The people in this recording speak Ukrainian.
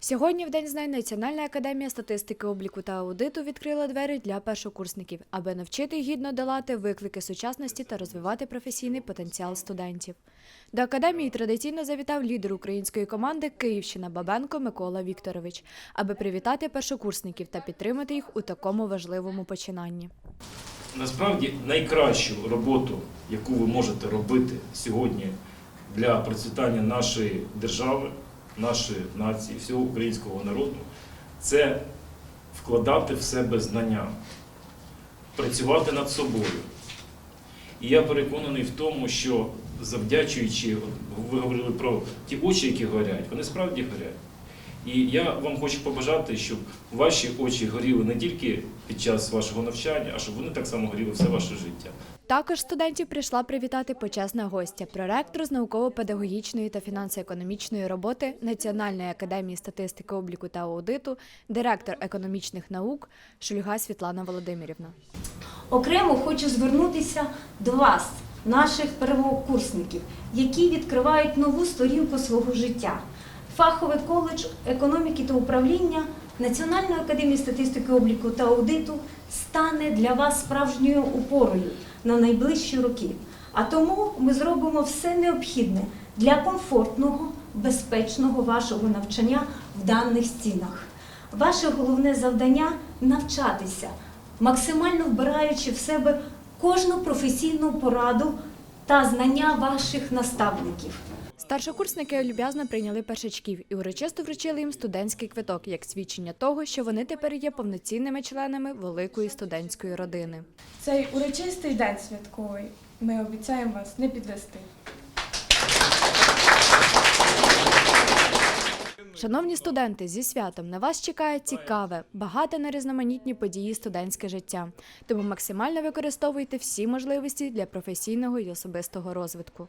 Сьогодні, в День знань, Національна академія статистики, обліку та аудиту відкрила двері для першокурсників, аби навчити гідно долати виклики сучасності та розвивати професійний потенціал студентів. До академії традиційно завітав лідер української команди Київщина Бабенко Микола Вікторович, аби привітати першокурсників та підтримати їх у такому важливому починанні. Насправді найкращу роботу, яку ви можете робити сьогодні для процвітання нашої держави, нашої нації, всього українського народу, це вкладати в себе знання, працювати над собою. І я переконаний в тому, що завдячуючи, ви говорили про ті очі, які горять, вони справді горять. І я вам хочу побажати, щоб ваші очі горіли не тільки під час вашого навчання, а щоб вони так само горіли все ваше життя. Також студентів прийшла привітати почесна гостя, проректор з науково-педагогічної та фінансово-економічної роботи Національної академії статистики, обліку та аудиту, директор економічних наук Шульга Світлана Володимирівна. Окремо хочу звернутися до вас, наших первокурсників, які відкривають нову сторінку свого життя. Фаховий коледж економіки та управління Національної академії статистики обліку та аудиту стане для вас справжньою опорою на найближчі роки. А тому ми зробимо все необхідне для комфортного, безпечного вашого навчання в даних стінах. Ваше головне завдання навчатися, максимально вбираючи в себе кожну професійну пораду та знання ваших наставників. Старшокурсники люб'язно прийняли першачків і урочисто вручили їм студентський квиток як свідчення того, що вони тепер є повноцінними членами великої студентської родини. Цей урочистий день святковий. Ми обіцяємо вас не підвести. Шановні студенти, зі святом на вас чекає цікаве, багате на різноманітні події студентське життя. Тому максимально використовуйте всі можливості для професійного і особистого розвитку.